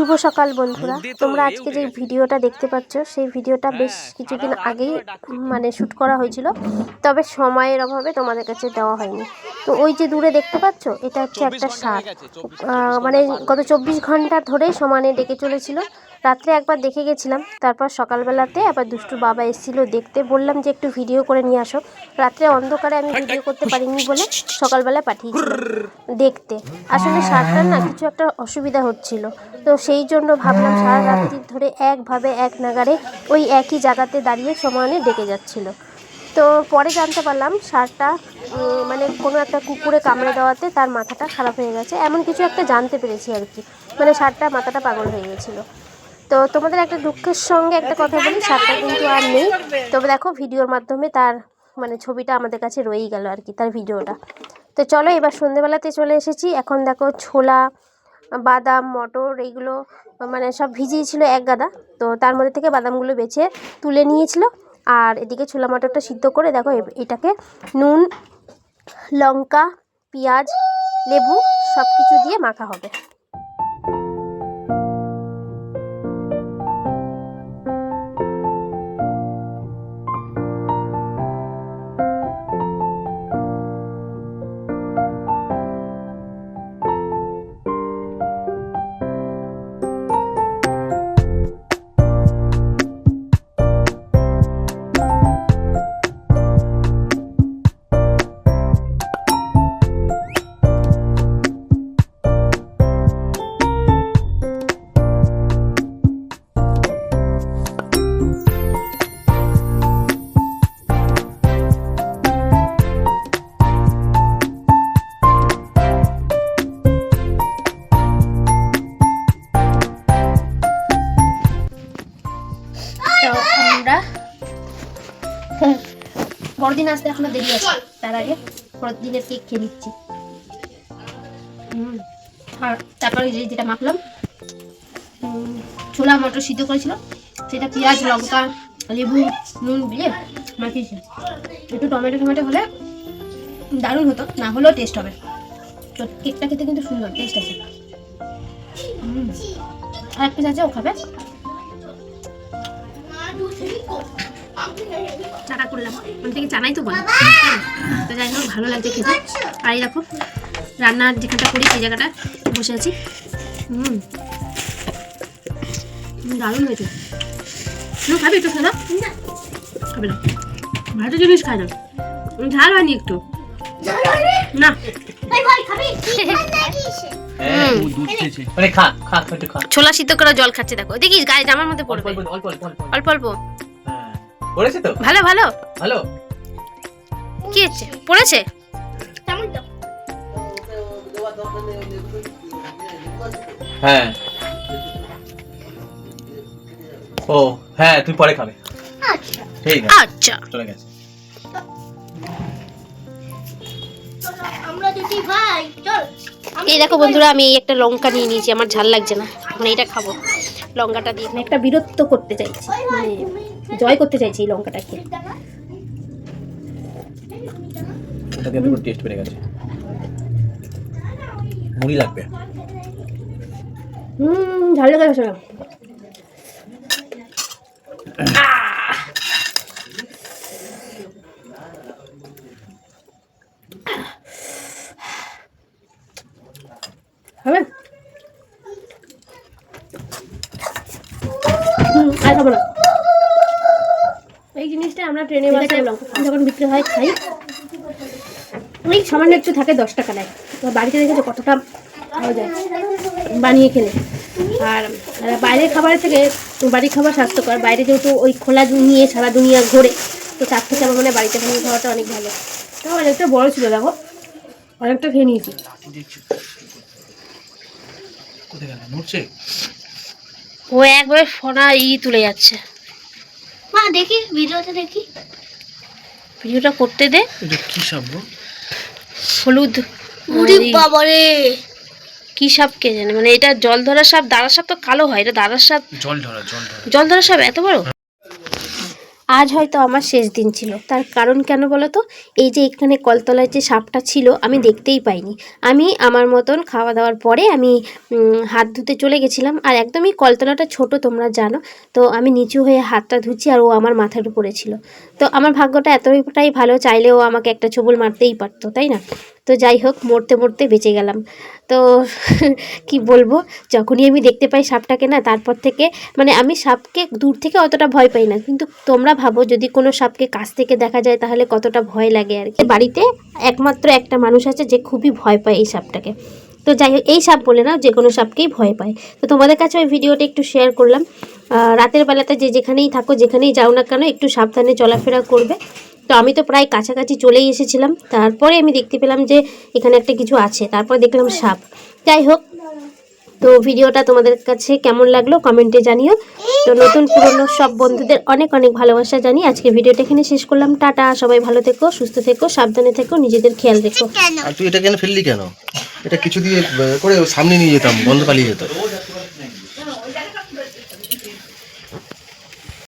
শুভ সকাল বন্ধুরা। তোমরা আজকে যে ভিডিওটা দেখতে পাচ্ছ সেই ভিডিওটা বেশ কিছুদিন আগেই মানে শ্যুট করা হয়েছিল তবে সময়ের অভাবে তোমাদের কাছে দেওয়া হয়নি। তো ওই যে দূরে দেখতে পাচ্ছ এটা হচ্ছে একটা সার মানে গত চব্বিশ ঘণ্টা ধরে সমানে ডেকে চলেছিল। রাত্রে একবার দেখে গেছিলাম তারপর সকালবেলাতে আবার দুষ্টু বাবা এসেছিল দেখতে বললাম যে একটু ভিডিও করে নিয়ে আসো। রাত্রে অন্ধকারে আমি ভিডিও করতে পারিনি বলে সকালবেলা পাঠিয়েছিলাম দেখতে। আসলে সারটার না কিছু একটা অসুবিধা হচ্ছিল তো সেই জন্য ভাবলাম সারা রাত্রি ধরে একভাবে এক নাগারে ওই একই জায়গাতে দাঁড়িয়ে সমানে ডেকে যাচ্ছিল। তো পরে জানতে পারলাম সারটা মানে কোনো একটা কুকুরে কামড়ে দেওয়াতে তার মাথাটা খারাপ হয়ে গেছে এমন কিছু একটা জানতে পেরেছি আর কি। মানে সারটা মাথাটা পাগল হয়ে গেছিল। তো তোমাদের একটা দুঃখের সঙ্গে একটা কথা বলি সারটা কিন্তু আর নেই। তবে দেখো, ভিডিওর মাধ্যমে তার মানে ছবিটা আমাদের কাছে রয়েই গেল আর কি, তার ভিডিওটা। তো চলো, এবার সন্ধেবেলাতে চলে এসেছি। এখন দেখো, ছোলা, বাদাম, মটর এইগুলো মানে সব ভিজিয়েছিল এক গাদা। তো তার মধ্যে থেকে বাদামগুলো বেছে তুলে নিয়েছিল। আর এদিকে ছোলা মটরটা সিদ্ধ করে দেখো এটাকে নুন, লঙ্কা, পেঁয়াজ, লেবু সব কিছু দিয়ে মাখা হবে। বড়দিন আসতে এখনও দেরি আছে। তার আগে বড়দিনের কেক খেয়ে নিচ্ছি। আর তারপরে যে যেটা মাখলাম ছোলা মটর সিদ্ধ করেছিল সেটা পেঁয়াজ লঙ্কা লেবু নুন দিয়ে মাখিয়েছি। একটু টমেটো টমেটো হলে দারুণ হতো না হলেও টেস্ট হবে। তো কেকটা খেতে কিন্তু সুন্দর টেস্ট আছে। আর এক পিস আছে ও খাবে। চাটা করলাম। ওখান থেকে চানাই তো বলে। তো যাই হোক ভালো লাগছে খেতে। আর এই দেখো রান্নার যেখানটা করি সেই জায়গাটা বসে আছি। হুম। দারুণ হয়েছে। খাবে একটু খাওয়া খাবে না। ভালো জিনিস খায় না। ঝাল হয়নি একটু। না। হ্যাঁ, খা ছোলা সিদ্ধ করে জল খাচ্ছে দেখো। দেখিস গায়ে জামার মধ্যে পড়বে। অল্প অল্প। পড়েছে তো? ভালো ভালো। ভালো? কি হচ্ছে? পড়েছে? হ্যাঁ। ও হ্যাঁ তুই পরে খাবে। ঠিক আছে। আচ্ছা। চলে গেছে। এই দেখো বন্ধুরা আমি এই একটা লঙ্কা নিয়ে নিয়েছি আমার ঝাল লাগছে না। মানে এটা খাব। লঙ্কাটা দিয়ে একটা বিরক্ত করতে চাইছি। মানে জয় করতে চাইছি এই লঙ্কাটাকে। এটা দিয়ে পুরো টেস্ট বেড়ে গেছে। মুড়ি লাগবে। হুম ঝাল লেগে গেছে হবে? হুম, আর খাব না। আমরা ট্রেনে বাসে যখন বিক্রি হয় খাই ওই সামান্য একটু থাকে দশ টাকা নেয়। তো বাড়িতে দেখেছ কতটা খাওয়া যায়? বানিয়ে খেলে। আর আর বাইরের খাবারের থেকে বাড়ির খাবার স্বাস্থ্যকর। বাইরে যেহেতু ওই খোলা নিয়ে সারা দুনিয়া ঘোরে তো তার থেকে আমার মনে হয় বাড়িতে বানিয়ে খাওয়াটা অনেক ভালো। তো অনেকটা বড় ছিল দেখো। অনেকটা খেয়ে নিয়েছি। কোথায় গেল? নড়ছে? ও একবারে ফোনা ই তুলে যাচ্ছে। মা দেখি ভিডিওতে দেখি। ভিডিওটা করতে দে। কি সাপ হলুদ। উরি বাবারে। কি সাপ কে জানে? মানে এটা জল ধরা সাপ দাঁড়া সাপ তো কালো হয় এটা দাঁড়া সাপ। জল ধরা জল ধরা। জল ধরা সাপ এত বড়? আজ হয়তো আমার শেষ দিন ছিল। তার কারণ কেন বলো তো এই যে এখানে কলতলায় যে সাপটা ছিল, আমি দেখতেই পাইনি। আমি আমার মতন খাওয়া দাওয়ার পরে আমি হাত ধুতে চলে গেছিলাম আর একদমই কলতলাটা ছোট, তোমরা জানো। তো আমি নিচু হয়ে হাতটা ধুচ্ছি আর ও আমার মাথার উপরে ছিল। তো আমার ভাগ্যটা এতটাই ভালো, চাইলেও আমাকে একটা ছবল মারতেই পারতো, তাই না? তো যাই হোক, মরতে মরতে বেঁচে গেলাম। তো কি বলব, যখনই আমি দেখতে পাই সাপটাকে না, তারপর থেকে মানে আমি সাপকে দূর থেকে অতটা ভয় পাই না। কিন্তু তোমরা ভাবো, যদি কোনো সাপকে কাছ থেকে দেখা যায়, তাহলে কতটা ভয় লাগে আর কি। বাড়িতে একমাত্র একটা মানুষ আছে, যে খুবই ভয় পায় এই সাপটাকে। তো যাই হোক, এই সাপ বলে না, যে কোনো সাপকেই ভয় পায়। তো তোমাদের কাছে ওই ভিডিওটা একটু শেয়ার করলাম। রাতের বেলাতে যে যেখানেই থাকো, যেখানেই যাও না কেন, একটু সাবধানে চলাফেরা করবে। তো আমি তো প্রায় কাছাকাছি চলেই এসেছিলাম। তারপরে আমি দেখতে পেলাম যে এখানে একটা কিছু আছে। তারপর দেখলাম সাপ। যাই হোক, তো ভিডিওটা তোমাদের কাছে কেমন লাগল কমেন্টে জানিও। তো নতুন পুরনো সব বন্ধুদের অনেক অনেক ভালোবাসা জানি আজকে ভিডিওটা এখানে শেষ করলাম। টাটা, সবাই ভালো থেকো, সুস্থ থেকো, সাবধানে থেকো, নিজেদের খেয়াল রেখো। তুই এটা কেন ফেললি কেন? এটা কিছু দিয়ে করে সামনে নিয়ে যেতাম, বন্ধ পালিয়ে যেত।